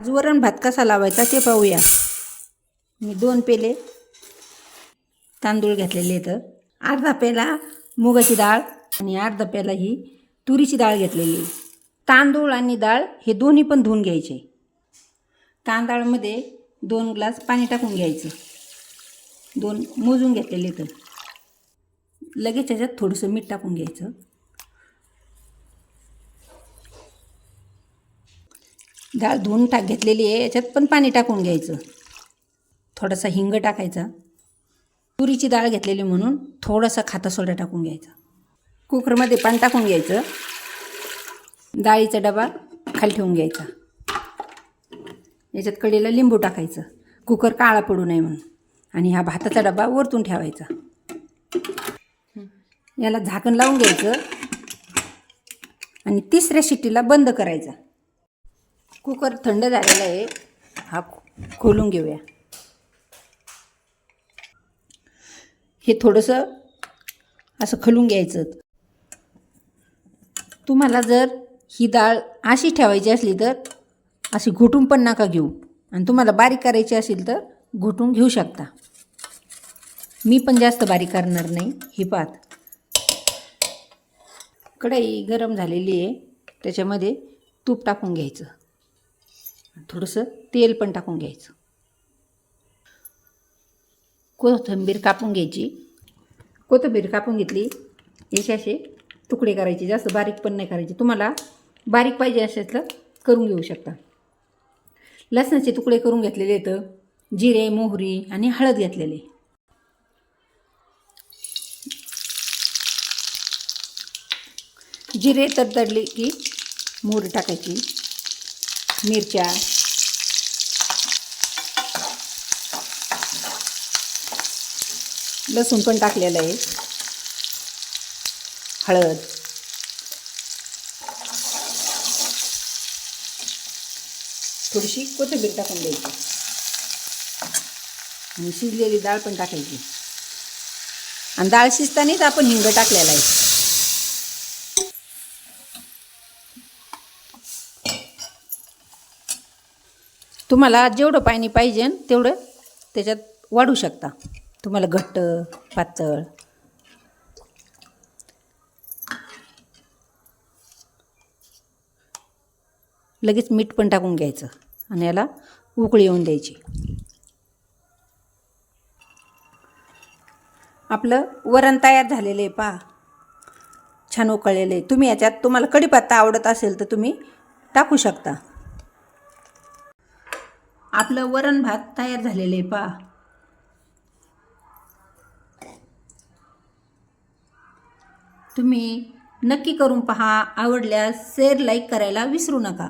आज वरण भात कसा लावायचा ते पाहूया. मी दोन पेले तांदूळ घेतलेले आहेत अर्धा पेला मुगाची डाळ आणि अर्धा पेला ही तुरीची डाळ घेतलेली. आहे. तांदूळ आणि डाळ हे दोन्ही पण धुवून घ्यायचे. तांदळामध्ये दोन ग्लास पाणी टाकून घ्यायचं. दोन मोजून घेतलेले तर लगेच त्याच्यात थोडंसं मीठ टाकून घ्यायचं. डाळ धुवून टाक घेतलेली आहे. याच्यात पण पाणी टाकून घ्यायचं. थोडासा हिंग टाकायचा. तुरीची डाळ घेतलेली म्हणून थोडासा खाता सोडा टाकून घ्यायचा. कुकरमध्ये पाणी टाकून घ्यायचं. डाळीचा डबा खाली ठेवून घ्यायचा. याच्यात कडेला लिंबू टाकायचं. कुकर काळा पडू नये म्हणून. आणि हा भाताचा डबा वरतून ठेवायचा. याला झाकण लावून घ्यायचं. आणि तिसऱ्या शिट्टीला बंद करायचा. कुकर थंड झालेला आहे. हा खो- खोलून घेऊया. हे थोडंसं असं खलून घ्यायचं. तुम्हाला जर ही डाळ अशी ठेवायची असली तर अशी घुटून पण नका घेऊ. आणि तुम्हाला बारीक करायची असेल तर घुटून घेऊ शकता. मी पण जास्त बारीक करणार नाही. ही पात कढई गरम झालेली आहे. त्याच्यामध्ये तूप टाकून घ्यायचं. थोडंसं तेल पण टाकून घ्यायचं. कोथिंबीर कापून घ्यायची. कोथंबीर कापून घेतली. याचे असे तुकडे करायचे. जास्त बारीक पण नाही करायचे. तुम्हाला बारीक पाहिजे अशातलं करून घेऊ शकता. लसणाचे तुकडे करून घेतलेले आहेत. जिरे मोहरी आणि हळद घेतलेले. जिरे तडतडले की मोहरी टाकायची. मिरच्या. लसूण पण टाकलेलं आहे. हळद. थोडीशी कोथिंबीर टाकून द्यायची. आणि शिजलेली डाळ पण टाकायची. आणि डाळ शिजतानाच आपण हिंग टाकलेला आहे. तुम्हाला जेवढं पाणी पाहिजे तेवढं त्याच्यात वाढू शकता. तुम्हाला घट्ट पातळ. लगेच मीठ पण टाकून घ्यायचं आणि याला उकळी येऊन द्यायची. आपलं वरण तयार झालेलं आहे पहा छान उकळलेलं आहे. तुम्ही याच्यात तुम्हाला कढीपत्ता आवडत असेल तर तुम्ही टाकू शकता. आपलं वरण भात तयार झालेलं आहे पहा. तुम्ही नक्की करून पहा आवडल्यास शेअर लाईक करायला विसरू नका.